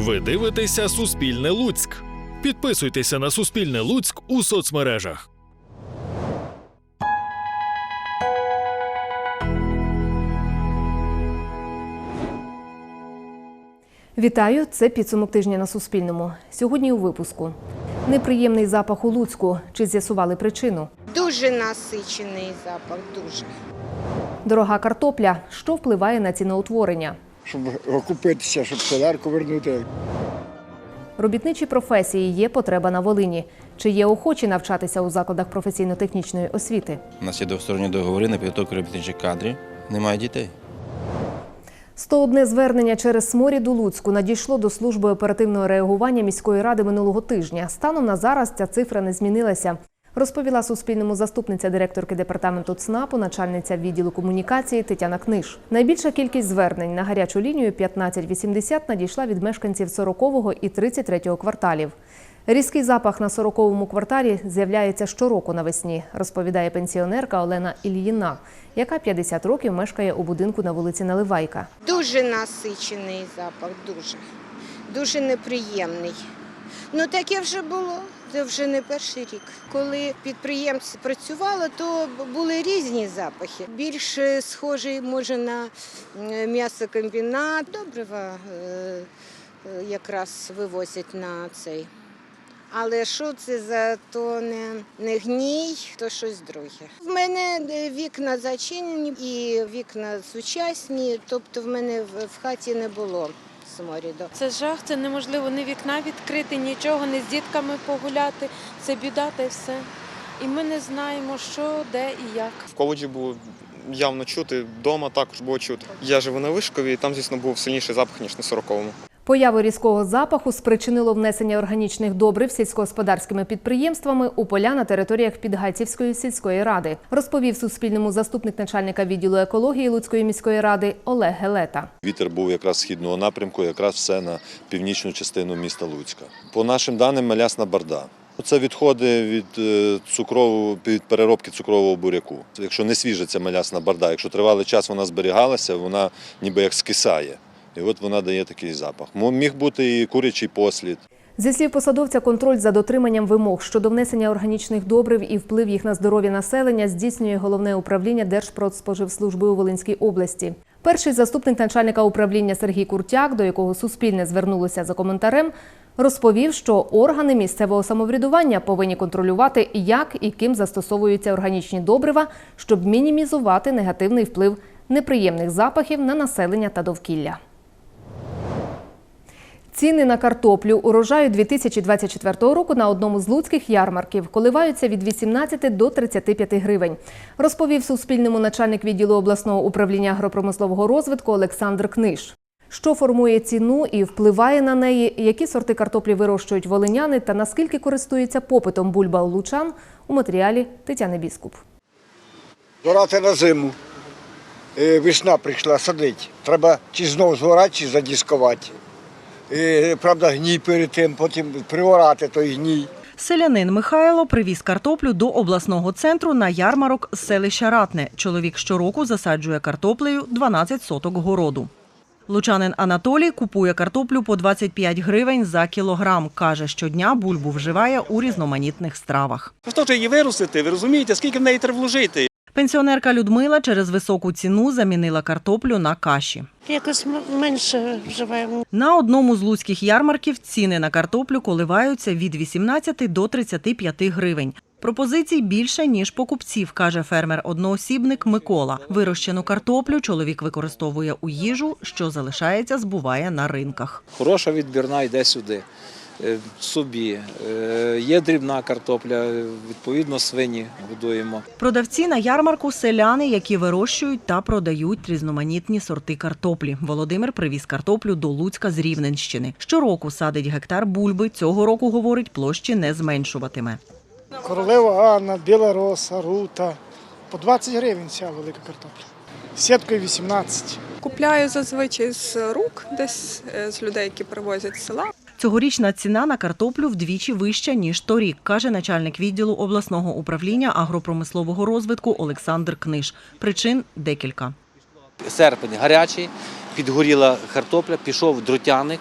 Ви дивитеся Суспільне Луцьк. Підписуйтеся на Суспільне Луцьк у соцмережах. Вітаю! Це підсумок тижня на Суспільному. Сьогодні у випуску. Неприємний запах у Луцьку. Чи з'ясували причину? Дуже насичений запах, дуже. Дорога картопля. Що впливає на ціноутворення? Щоб окупитися, щоб солярку вернути. Робітничі професії є потреба на Волині. Чи є охочі навчатися у закладах професійно-технічної освіти? У нас є двосторонні договори на підготовку робітничих кадрів. Немає дітей. 101 звернення через сморід у Луцьку надійшло до служби оперативного реагування міської ради минулого тижня. Станом на зараз ця цифра не змінилася. Розповіла Суспільному заступниця директорки департаменту ЦНАПу, начальниця відділу комунікації Тетяна Книж. Найбільша кількість звернень на гарячу лінію 1580 надійшла від мешканців 40-го і 33-го кварталів. Різкий запах на 40-му кварталі з'являється щороку навесні, розповідає пенсіонерка Олена Ільїна, яка 50 років мешкає у будинку на вулиці Наливайка. Дуже насичений запах, дуже. Дуже неприємний. Ну таке вже було. Це вже не перший рік. Коли підприємці працювали, то були різні запахи. Більше схожий може на е, м'ясокомбінат. Добрива е, е, якраз вивозять на цей. Але що це за то не, не гній, то щось друге. В мене е, вікна зачинені і вікна сучасні, тобто в мене в хаті не було сморіду. Це жах, це неможливо ні вікна відкрити, нічого, ні з дітками погуляти. Це біда та й все. І ми не знаємо, що, де і як. В коледжі було явно чути, вдома також було чути. Я живу на Вишкові, і там, звісно, був сильніший запах, ніж на 40-му. Появу різкого запаху спричинило внесення органічних добрив сільськогосподарськими підприємствами у поля на територіях Підгайцівської сільської ради, розповів Суспільному заступник начальника відділу екології Луцької міської ради Олег Гелета. Вітер був якраз східного напрямку, якраз все на північну частину міста Луцька. По нашим даним, малясна барда. Це відходи від е, цукрового від переробки цукрового буряку. Якщо не свіжа ця малясна барда, якщо тривалий час вона зберігалася, вона ніби як скисає. І от вона дає такий запах. Міг бути і курячий послід. Зі слів посадовця, контроль за дотриманням вимог щодо внесення органічних добрив і вплив їх на здоров'я населення здійснює головне управління Держпродспоживслужби у Волинській області. Перший заступник начальника управління Сергій Куртяк, до якого Суспільне звернулося за коментарем, розповів, що органи місцевого самоврядування повинні контролювати, як і ким застосовуються органічні добрива, щоб мінімізувати негативний вплив неприємних запахів на населення та довкілля. Ціни на картоплю урожаю 2024 року на одному з луцьких ярмарків коливаються від 18 до 35 гривень, розповів Суспільному начальник відділу обласного управління агропромислового розвитку Олександр Книж. Що формує ціну і впливає на неї, які сорти картоплі вирощують волиняни та наскільки користується попитом бульба лучан у матеріалі Тетяни Біскуп. Зорати на зиму. Е, Весна прийшла садить. Треба чи знову згорати, чи задіскувати. Правда, гній перед тим, потім приорати той гній. Селянин Михайло привіз картоплю до обласного центру на ярмарок з селища Ратне. Чоловік щороку засаджує картоплею 12 соток городу. Лучанин Анатолій купує картоплю по 25 гривень за кілограм. Каже, щодня бульбу вживає у різноманітних стравах. Хто її виростити, ви розумієте, скільки в неї треба вложити? Пенсіонерка Людмила через високу ціну замінила картоплю на каші. Якось менше вживаємо. На одному з луцьких ярмарків ціни на картоплю коливаються від 18 до 35 гривень. Пропозицій більше, ніж покупців, каже фермер-одноосібник Микола. Вирощену картоплю чоловік використовує у їжу, що залишається, збуває на ринках. Хороша відбірна йде сюди. Е, Собі Е, є дрібна картопля, відповідно, свині годуємо. Продавці на ярмарку селяни, які вирощують та продають різноманітні сорти картоплі. Володимир привіз картоплю до Луцька з Рівненщини. Щороку садить гектар бульби. Цього року, говорить, площі не зменшуватиме. Королева Анна, Біла Роса, Рута. По 20 гривень ця велика картопля. Сіткою 18. Купляю зазвичай з рук, десь е, з людей, які привозять з села. Цьогорічна ціна на картоплю вдвічі вища, ніж торік, каже начальник відділу обласного управління агропромислового розвитку Олександр Книж. Причин декілька. Серпень гарячий, підгоріла картопля, пішов дротяник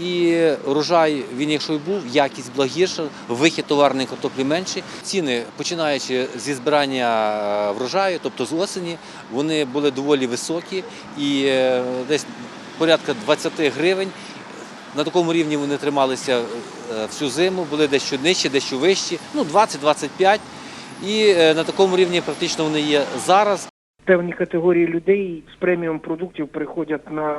І урожай, він якщо й був, якість була гірша, вихід товарної картоплі менший. Ціни, починаючи зі збирання е, врожаю, тобто з осені, вони були доволі високі і е, десь порядка 20 гривень. На такому рівні вони трималися е, всю зиму, були дещо нижчі, дещо вищі, ну 20-25. І е, на такому рівні практично вони є зараз. Певні категорії людей з преміум продуктів переходять на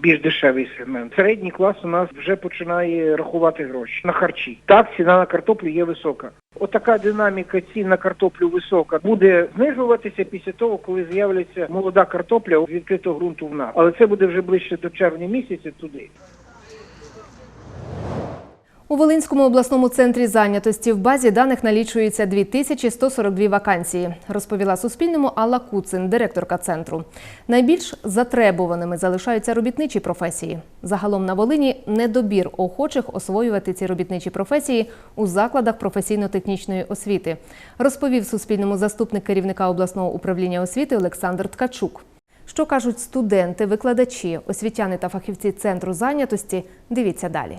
більш дешевий сегмент. Середній клас у нас вже починає рахувати гроші на харчі. Так, ціна на картоплю є висока. Отака динаміка цін на картоплю висока буде знижуватися після того, коли з'являться молода картопля з відкритого ґрунту в нас. Але це буде вже ближче до червня місяця туди. У Волинському обласному центрі зайнятості в базі даних налічується 2142 вакансії, розповіла Суспільному Алла Куцин, директорка центру. Найбільш затребуваними залишаються робітничі професії. Загалом на Волині недобір охочих освоювати ці робітничі професії у закладах професійно-технічної освіти, розповів Суспільному заступник керівника обласного управління освіти Олександр Ткачук. Що кажуть студенти, викладачі, освітяни та фахівці центру зайнятості? Дивіться далі.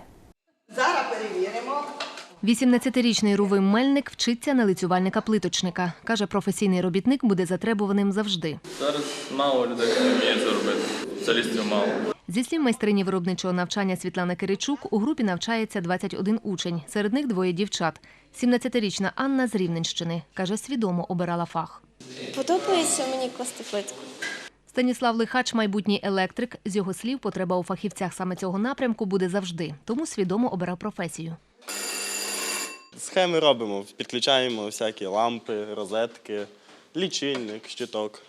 18-ричний Рувим Мельник вчиться на лицювальника-плиточника. Каже, професійний робітник буде затребуваним завжди. Зараз мало людей, хто вміє це робити. Спеціалістів мало. Зі слів майстрині виробничого навчання Світлани Киричук, у групі навчається 21 учень. Серед них двоє дівчат. 17-річна Анна з Рівненщини. Каже, свідомо обирала фах. Подобається мені класти плитку. Станіслав Лихач, майбутній електрик. З його слів, потреба у фахівцях саме цього напрямку буде завжди, тому свідомо обирав професію. Схеми робимо, підключаємо всякі лампи, розетки, лічильник, щиток.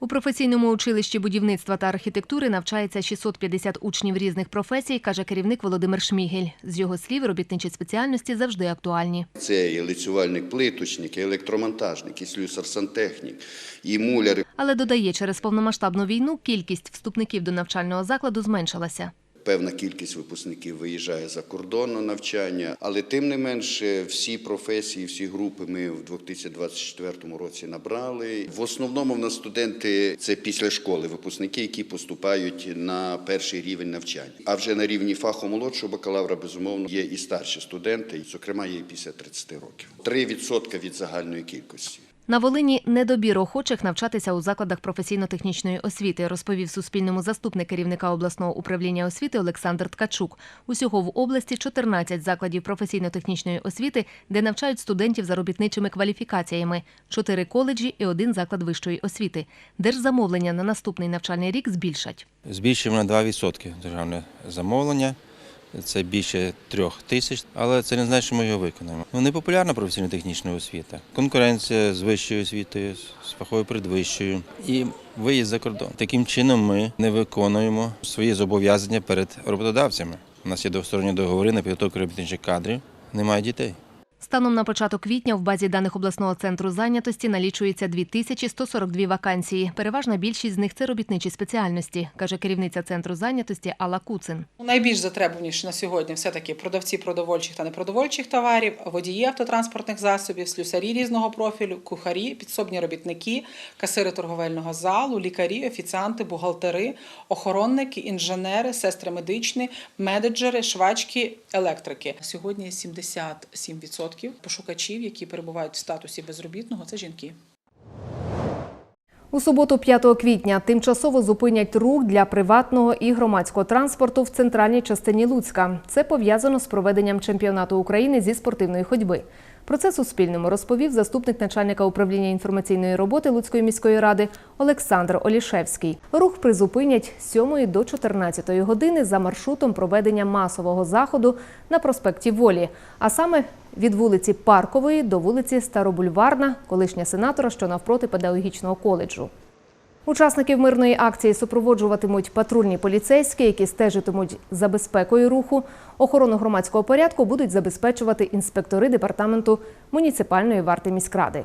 У професійному училищі будівництва та архітектури навчається 650 учнів різних професій, каже керівник Володимир Шмігель. З його слів, робітничі спеціальності завжди актуальні. Це і лицювальник, плиточник, і електромонтажник, і слюсар-сантехнік, і муляр. Але додає, через повномасштабну війну кількість вступників до навчального закладу зменшилася. Певна кількість випускників виїжджає за кордон на навчання, але тим не менше всі професії, всі групи ми в 2024 році набрали. В основному в нас студенти це після школи, випускники, які поступають на перший рівень навчання. А вже на рівні фаху молодшого бакалавра, безумовно, є і старші студенти, зокрема, є і після 30 років. 3% від загальної кількості. На Волині недобір охочих навчатися у закладах професійно-технічної освіти, розповів Суспільному заступник керівника обласного управління освіти Олександр Ткачук. Усього в області 14 закладів професійно-технічної освіти, де навчають студентів за робітничими кваліфікаціями, 4 коледжі і один заклад вищої освіти. Держзамовлення на наступний навчальний рік збільшать. Збільшуємо на 2% державне замовлення. Це більше трьох тисяч, але це не значить, що ми його виконаємо. Ну, непопулярна професійно-технічна освіта. Конкуренція з вищою освітою, з фаховою передвищою і виїзд за кордон. Таким чином ми не виконуємо свої зобов'язання перед роботодавцями. У нас є двосторонні договори на підготовку робітничих кадрів. Немає дітей. Станом на початок квітня в базі даних обласного центру зайнятості налічується 2142 вакансії. Переважна більшість з них це робітничі спеціальності, каже керівниця центру зайнятості Алла Куцин. Найбільш затребуваніше на сьогодні все-таки продавці продовольчих та непродовольчих товарів, водії автотранспортних засобів, слюсарі різного профілю, кухарі, підсобні робітники, касири торговельного залу, лікарі, офіціанти, бухгалтери, охоронники, інженери, сестри медичні, менеджери, швачки, електрики. Сьогодні 77% пошукачів, які перебувають в статусі безробітного, це жінки. У суботу, 5 квітня, тимчасово зупинять рух для приватного і громадського транспорту в центральній частині Луцька. Це пов'язано з проведенням чемпіонату України зі спортивної ходьби. Про це Суспільному розповів заступник начальника управління інформаційної роботи Луцької міської ради Олександр Олішевський. Рух призупинять з 7 до 14 години за маршрутом проведення масового заходу на проспекті Волі, а саме від вулиці Паркової до вулиці Старобульварна, колишня сенатора, що навпроти педагогічного коледжу. Учасників мирної акції супроводжуватимуть патрульні поліцейські, які стежитимуть за безпекою руху. Охорону громадського порядку будуть забезпечувати інспектори департаменту муніципальної варти міськради.